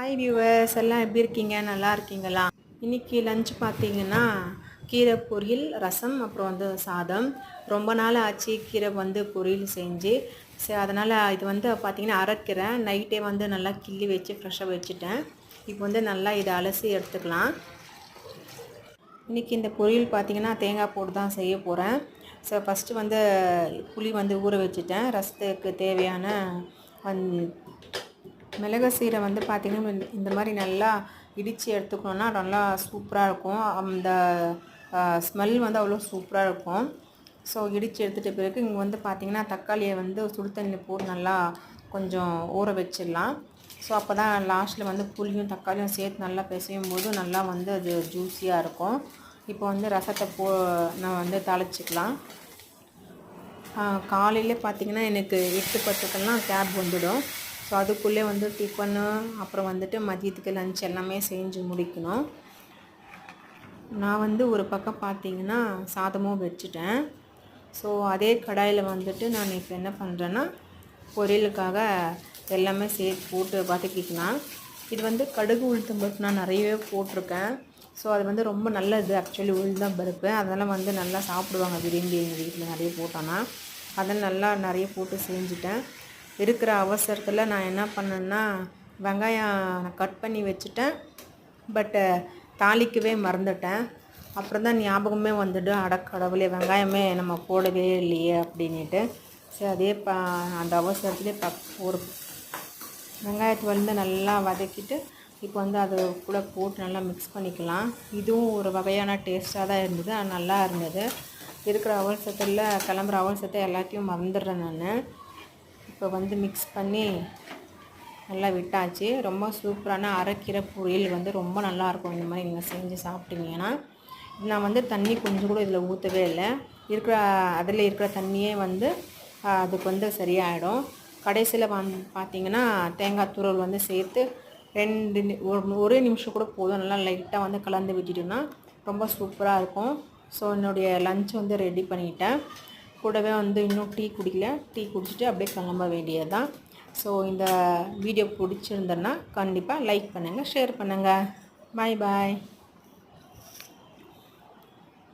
Hi viewers எல்லாம் எப்படி இருக்கீங்க? நல்லா இருக்கீங்களா? இன்றைக்கி லஞ்ச் பார்த்தீங்கன்னா கீரை பொரியல் ரசம் அப்புறம் வந்து சாதம். ரொம்ப நாள் ஆச்சு கீரை வந்து பொரியல் செஞ்சு. சரி அதனால் இது வந்து பார்த்திங்கன்னா அரைக்கீரை நைட்டே வந்து நல்லா கிள்ளி வச்சு ஃப்ரெஷ்ஷாக வச்சுட்டேன். இப்போ வந்து நல்லா இதை அலசி எடுத்துக்கலாம். இன்றைக்கி இந்த பொரியல் பார்த்திங்கன்னா தேங்காய் போட்டு தான் செய்ய போகிறேன் ஸோ ஃபஸ்ட்டு வந்து புளி வந்து ஊற வச்சுட்டேன். ரசத்துக்கு தேவையான வந் மிளகு சீரை வந்து பார்த்திங்கன்னா இந்த மாதிரி நல்லா இடித்து எடுத்துக்கணுன்னா நல்லா சூப்பராக இருக்கும். அந்த ஸ்மெல் வந்து அவ்வளோ சூப்பராக இருக்கும். ஸோ இடித்து எடுத்துகிட்ட பிறகு இங்கே வந்து பார்த்திங்கன்னா தக்காளியை வந்து சுடு போட்டு நல்லா கொஞ்சம் ஊற வச்சிடலாம். ஸோ அப்போ தான் லாஸ்ட்டில் வந்து புளியும் தக்காளியும் சேர்த்து நல்லா பிசையும் போது நல்லா வந்து அது ஜூஸியாக இருக்கும். இப்போ வந்து ரசத்தை போ நான் வந்து தாளிச்சிக்கலாம். காலையிலே பார்த்திங்கன்னா எனக்கு எட்டு பத்துக்கெல்லாம் கேப் வந்துடும். ஸோ அதுக்குள்ளே வந்து டிஃபனு அப்புறம் வந்துட்டு மதியத்துக்கு லஞ்ச் எல்லாமே செஞ்சு முடிக்கணும். நான் வந்து ஒரு பக்கம் பார்த்தீங்கன்னா சாதமும் வச்சுட்டேன். ஸோ அதே கடாயில் வந்துட்டு நான் இப்போ என்ன பண்ணுறேன்னா பொரியலுக்காக எல்லாமே சேர்த்து போட்டு வதக்கிக்கலாம். இது வந்து கடுகு உளுத்தம் பருப்பு நான் நிறையவே போட்டிருக்கேன். ஸோ அது வந்து ரொம்ப நல்லது. ஆக்சுவலி உளுந்தம் பருப்பு. அதெல்லாம் வந்து நல்லா சாப்பிடுவாங்க விரும்பி எங்கள் வீட்டில் நிறைய போட்டோன்னா அதெல்லாம் நல்லா நிறைய போட்டு செஞ்சுட்டேன். இருக்கிற அவசரத்தில் நான் என்ன பண்ணேன்னா வெங்காயம் கட் பண்ணி வச்சுட்டேன். பட்டு தாளிக்கவே மறந்துட்டேன். அப்புறம் தான் ஞாபகமே வந்துட்டு அடக்கடவுளே வெங்காயமே நம்ம போடவே இல்லையே அப்படின்ட்டு சரி அதே ப அந்த அவசரத்துலேயே ப ஒரு வெங்காயத்தை வந்து நல்லா வதக்கிட்டு இப்போ வந்து அது கூட போட்டு நல்லா மிக்ஸ் பண்ணிக்கலாம். இதுவும் ஒரு வகையான டேஸ்ட்டாக தான் இருந்தது. நல்லா இருந்தது. இருக்கிற அவசரத்தில் கிளம்புற அவசரத்தை எல்லாத்தையும் மறந்துடுறேன் நான். இப்போ வந்து மிக்ஸ் பண்ணி நல்லா விட்டாச்சு. ரொம்ப சூப்பரான அரைக்கீரை பொரியல் வந்து ரொம்ப நல்லாயிருக்கும். இந்த மாதிரி நீங்கள் செஞ்சு சாப்பிட்டீங்கன்னா. நான் வந்து தண்ணி கொஞ்சம் கூட இதில் ஊற்றவே இல்லை. இருக்கிற அதில் இருக்கிற தண்ணியே வந்து அதுக்கு வந்து சரியாயிடும். கடைசியில் வந்து பார்த்திங்கன்னா தேங்காய் துருவல் வந்து சேர்த்து ரெண்டு ஒரு நிமிஷம் கூட போதும். நல்லா லைட்டாக வந்து கலந்து விட்டுட்டோன்னா ரொம்ப சூப்பராக இருக்கும். ஸோ என்னுடைய லஞ்ச் வந்து ரெடி பண்ணிட்டேன். கூடவே வந்து இன்னும் டீ குடிக்கல. டீ குடிச்சிட்டு அப்படியே கிளம்ப வேண்டியது தான் ஸோ இந்த வீடியோ பிடிச்சிருந்தேன்னா கண்டிப்பாக லைக் பண்ணுங்கள் ஷேர் பண்ணுங்கள் பாய் பாய்